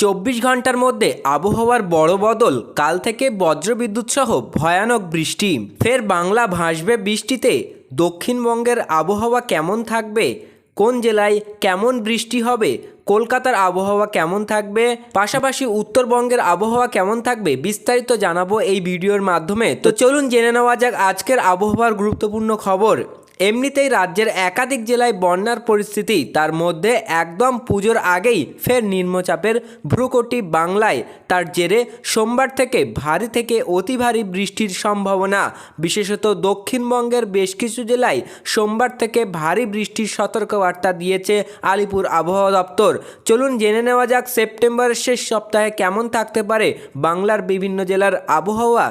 চব্বিশ ঘণ্টার মধ্যে আবহাওয়ার বড় বদল কাল থেকে বজ্রবিদ্যুৎ সহ ভয়ানক বৃষ্টি। ফের বাংলা ভাসবে বৃষ্টিতে। দক্ষিণবঙ্গের আবহাওয়া কেমন থাকবে? কোন জেলায় কেমন বৃষ্টি হবে? কলকাতার আবহাওয়া কেমন থাকবে? পাশাপাশি উত্তরবঙ্গের আবহাওয়া কেমন থাকবে? বিস্তারিত জানাব এই ভিডিওর মাধ্যমে। তো চলুন জেনে নেওয়া যাক আজকের আবহাওয়ার গুরুত্বপূর্ণ খবর। এমনিতেই রাজ্যের একাধিক জেলায় বন্যার পরিস্থিতি, তার মধ্যে একদম পুজোর আগেই ফের নিম্নচাপের ভ্রুকটি বাংলায়। তার জেরে সোমবার থেকে ভারী থেকে অতি ভারী বৃষ্টির সম্ভাবনা। বিশেষত দক্ষিণবঙ্গের বেশ কিছু জেলায় সোমবার থেকে ভারী বৃষ্টির সতর্কবার্তা দিয়েছে আলিপুর আবহাওয়া দপ্তর। চলুন জেনে নেওয়া যাক সেপ্টেম্বরের শেষ সপ্তাহে কেমন থাকতে পারে বাংলার বিভিন্ন জেলার আবহাওয়া।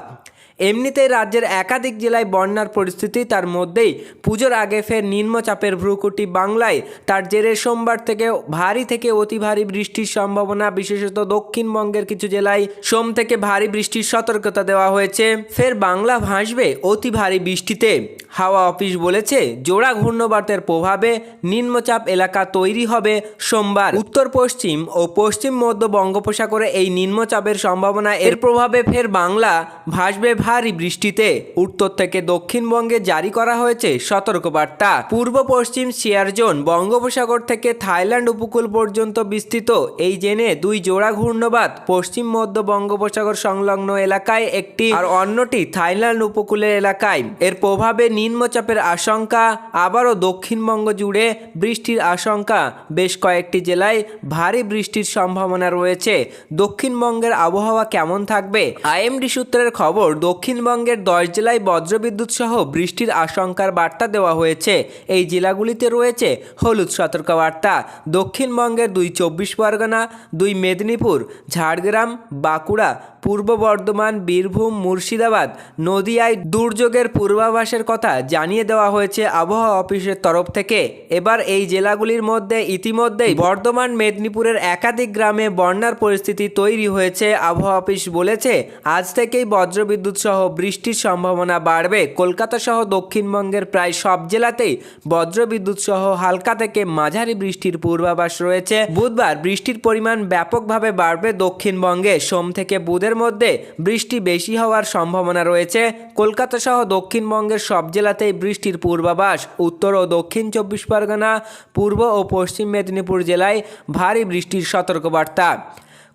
এমনিতেই রাজ্যের একাধিক জেলায় বন্যার পরিস্থিতি তার মধ্যেই। পুজোর আগে ফের নিম্নচাপের ভ্রুকুটি বাংলায়। তার জেরে সোমবার থেকে ভারী থেকে অতি ভারী বৃষ্টির সম্ভাবনা, বিশেষত দক্ষিণবঙ্গের কিছু জেলায় সোম থেকে ভারী বৃষ্টির সতর্কতা দেওয়া হয়েছে। ফের বাংলা ভাসবে অতি ভারী বৃষ্টিতে। হাওয়া অফিস বলেছে, জোড়া ঘূর্ণবাতের প্রভাবে নিম্নচাপ এলাকা তৈরি হবে সোমবার। উত্তর পশ্চিম ও পশ্চিম মধ্য বঙ্গোপসাগরে এই নিম্নচাপের সম্ভাবনা এর প্রভাবে ফের বাংলা ভাসবে ভারী বৃষ্টিতে। উত্তর থেকে দক্ষিণবঙ্গে জারি করা হয়েছে সতর্কবার্তা। পূর্ব পশ্চিম শিয়ার জোন বঙ্গোপসাগর থেকে থাইল্যান্ড উপকূল পর্যন্ত বিস্তৃত। এই জেনে দুই জোড়া ঘূর্ণবাত পশ্চিম মধ্য বঙ্গোপসাগর সংলগ্ন এলাকায় একটি আর অন্যটি থাইল্যান্ড উপকূলের এলাকায়। এর প্রভাবে নিম্নচাপের আশঙ্কা, আবারও দক্ষিণবঙ্গ জুড়ে বৃষ্টির আশঙ্কা। বেশ কয়েকটি জেলায় ভারী বৃষ্টির সম্ভাবনা রয়েছে। দক্ষিণবঙ্গের আবহাওয়া কেমন থাকবে? আইএমডি সূত্রের খবর, দক্ষিণবঙ্গের দশ জেলায় বজ্রবিদ্যুৎ সহ বৃষ্টির আশঙ্কার বার্তা দেওয়া হয়েছে। এই জেলাগুলিতে রয়েছে হলুদ সতর্কবার্তা, দক্ষিণবঙ্গের দুই চব্বিশ পরগনা, দুই মেদিনীপুর, ঝাড়গ্রাম, বাঁকুড়া, পূর্ব বর্ধমান, বীরভূম, মুর্শিদাবাদ, নদিয়ায় দুর্যোগের পূর্বাভাসের কথা জানিয়ে দেওয়া হয়েছে আবহাওয়া অফিসের তরফ থেকে। এবার এই জেলাগুলির মধ্যে ইতিমধ্যেই বর্ধমান, মেদিনীপুরের একাধিক গ্রামে বন্যার পরিস্থিতি তৈরি হয়েছে, আবহাওয়া অফিস বলেছে। আজ থেকেই বজ্রবিদ্যুৎ সহ বৃষ্টির সম্ভাবনা বাড়বে। কলকাতা সহ দক্ষিণবঙ্গের প্রায় সব জেলাতেই বজ্রবিদ্যুৎ সহ হালকা থেকে মাঝারি বৃষ্টির পূর্বাভাস রয়েছে। বুধবার বৃষ্টির পরিমাণ ব্যাপকভাবে বাড়বে দক্ষিণবঙ্গে। সোম থেকে বুধের মধ্যে বৃষ্টি বেশি হওয়ার সম্ভাবনা রয়েছে। কলকাতা সহ দক্ষিণবঙ্গের সব জেলাতেই বৃষ্টির পূর্বাভাস। উত্তর ও দক্ষিণ চব্বিশ পরগনা, পূর্ব ও পশ্চিম মেদিনীপুর জেলায় ভারী বৃষ্টির সতর্কবার্তা।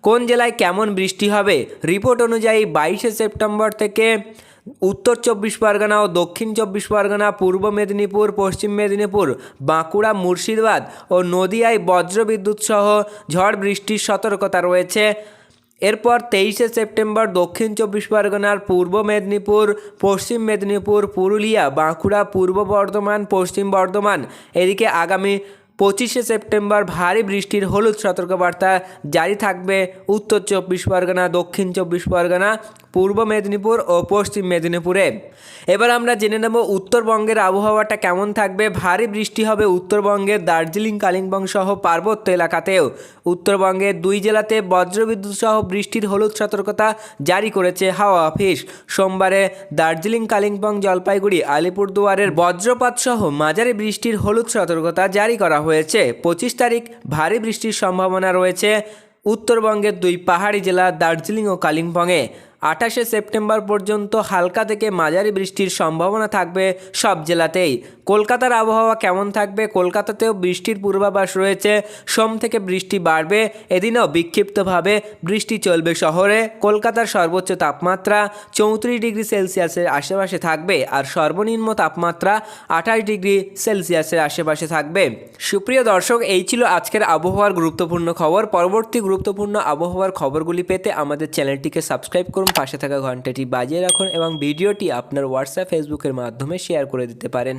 কোন জেলায় কেমন বৃষ্টি হবে? রিপোর্ট অনুযায়ী বাইশে সেপ্টেম্বর থেকে উত্তর চব্বিশ পরগনা ও দক্ষিণ চব্বিশ পরগনা, পূর্ব মেদিনীপুর, পশ্চিম মেদিনীপুর, বাঁকুড়া, মুর্শিদাবাদ ও নদিয়ায় বজ্রবিদ্যুৎ সহ ঝড় বৃষ্টির সতর্কতা রয়েছে। এরপর তেইশে সেপ্টেম্বর দক্ষিণ চব্বিশ পরগনার পূর্ব মেদিনীপুর, পশ্চিম মেদিনীপুর, পুরুলিয়া, বাঁকুড়া, পূর্ব বর্ধমান, পশ্চিম বর্ধমান। এদিকে আগামী পঁচিশে সেপ্টেম্বর ভারী বৃষ্টির হলুদ সতর্কবার্তা জারি থাকবে উত্তর চব্বিশ পরগনা, দক্ষিণ চব্বিশ পরগনা, পূর্ব মেদিনীপুর ও পশ্চিম মেদিনীপুরে। এবার আমরা জেনে নেব উত্তরবঙ্গের আবহাওয়াটা কেমন থাকবে। ভারী বৃষ্টি হবে উত্তরবঙ্গের দার্জিলিং, কালিম্পং সহ পার্বত্য এলাকাতেও। উত্তরবঙ্গের দুই জেলাতে বজ্রবিদ্যুৎ সহ বৃষ্টির হলুদ সতর্কতা জারি করেছে হাওয়া অফিস। সোমবারে দার্জিলিং, কালিম্পং, জলপাইগুড়ি, আলিপুরদুয়ারের বজ্রপাত সহ মাঝারি বৃষ্টির হলুদ সতর্কতা জারি করা হয়েছে। পঁচিশ তারিখ ভারী বৃষ্টির সম্ভাবনা রয়েছে। উত্তরবঙ্গের দুই পাহাড়ি জেলা দার্জিলিং ও কালিম্পংয়ে। আঠাশে সেপ্টেম্বর পর্যন্ত হালকা থেকে মাঝারি বৃষ্টির সম্ভাবনা থাকবে সব জেলাতেই। কলকাতার আবহাওয়া কেমন থাকবে? কলকাতাতেও বৃষ্টির পূর্বাভাস রয়েছে। সোম থেকে বৃষ্টি বাড়বে। এদিনও বিক্ষিপ্তভাবে বৃষ্টি চলবে শহরে। কলকাতার সর্বোচ্চ তাপমাত্রা চৌত্রিশ ডিগ্রি সেলসিয়াসের আশেপাশে থাকবে আর সর্বনিম্ন তাপমাত্রা আঠাশ ডিগ্রি সেলসিয়াসের আশেপাশে থাকবে। সুপ্রিয় দর্শক, এই ছিল আজকের আবহাওয়ার গুরুত্বপূর্ণ খবর। পরবর্তী গুরুত্বপূর্ণ আবহাওয়ার খবরগুলি পেতে আমাদের চ্যানেলটিকে সাবস্ক্রাইব করুন। পাশে থাকা ঘন্টাটি বাজিয়ে রাখুন এবং ভিডিওটি আপনার হোয়াটসঅ্যাপ ফেসবুকের মাধ্যমে শেয়ার করে দিতে পারেন।